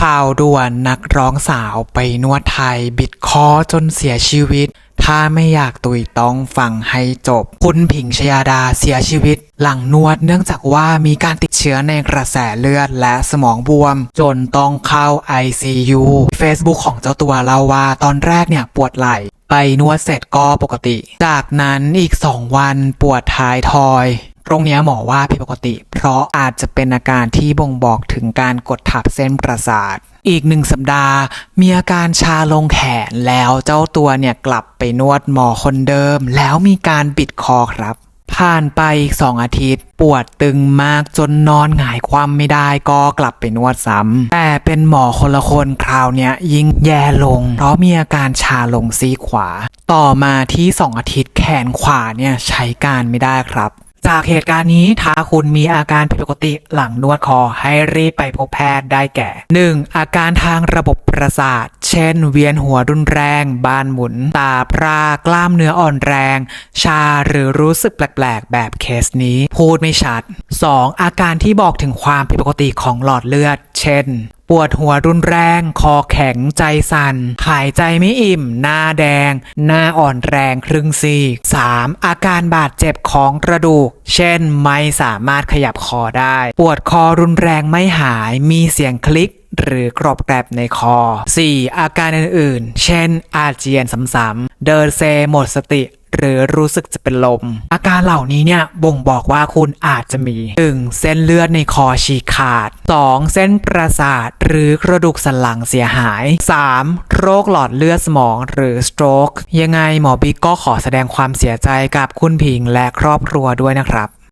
ข่าวด่วนนักร้องสาวไปนวดไทย บิดคอจนเสียชีวิต ถ้าไม่อยากตุยต้องฟังให้จบ คุณผิงชยาดาเสียชีวิต หลังนวดเนื่องจากว่ามีการติดเชื้อในกระแสเลือดและสมองบวม จนต้องเข้า ICU Facebook ของเจ้าตัวเล่าว่าตอนแรกเนี่ยปวดไหล่ไปนวดเสร็จก็ปกติ จากนั้นอีก 2 วันปวดท้ายทอย ตรงนี้หมอว่าผิดปกติ เพราะอาจจะเป็นอาการที่บ่งบอกถึงการกดทับเส้นประสาท อีกหนึ่งสัปดาห์ มีอาการชาลงแขนแล้วเจ้าตัวเนี่ยกลับไปนวดหมอคนเดิม แล้วมีการบิดคอครับ ผ่านไปอีกสองอาทิตย์ ปวดตึงมากจนนอนหงายความไม่ได้ก็กลับไปนวดซ้ำแต่เป็นหมอคนละคนคราวเนี้ยยิ่งแย่ลง เพราะมีอาการชาลงซีขวา ต่อมาที่สองอาทิตย์แขนขวาเนี่ยใช้การไม่ได้ครับ จากเหตุการณ์นี้ถ้าคุณมีอาการผิดปกติหลังนวดคอให้รีบไปพบแพทย์ได้แก่ 1. อาการทางระบบประสาท เช่น เวียนหัวรุนแรง บานหมุน ตาพร่ากล้ามเนื้ออ่อนแรง ชาหรือรู้สึกแปลกๆ แบบเคสนี้ พูดไม่ชัด 2. อาการที่บอกถึงความผิดปกติของหลอดเลือด เช่น ปวดหัวรุนแรง คอแข็งใจสัน่น หายใจไม่อิ่ม หน้าแดง หน้าอ่อนแรงครึ่งซีก 3. อาการบาดเจ็บของกระดูก เช่น ไม่สามารถขยับคอได้ ปวดคอรุนแรงไม่หาย มีเสียงคลิกหรือกรอบแกรบในคอ 4. อาการอื่นๆ เช่น อาเจียนซ้ำๆ เดินเซหมดสติ หรือรู้สึกจะเป็นลม อาการเหล่านี้เนี่ยบ่งบอกว่าคุณอาจจะมี 1. เส้นเลือดในคอฉีกขาด 2. เส้นประสาทหรือกระดูกสันหลังเสียหาย 3. โรคหลอดเลือดสมองหรือ stroke ยังไงหมอบิ๊กก็ขอแสดงความเสียใจกับคุณผิงและครอบครัวด้วยนะครับ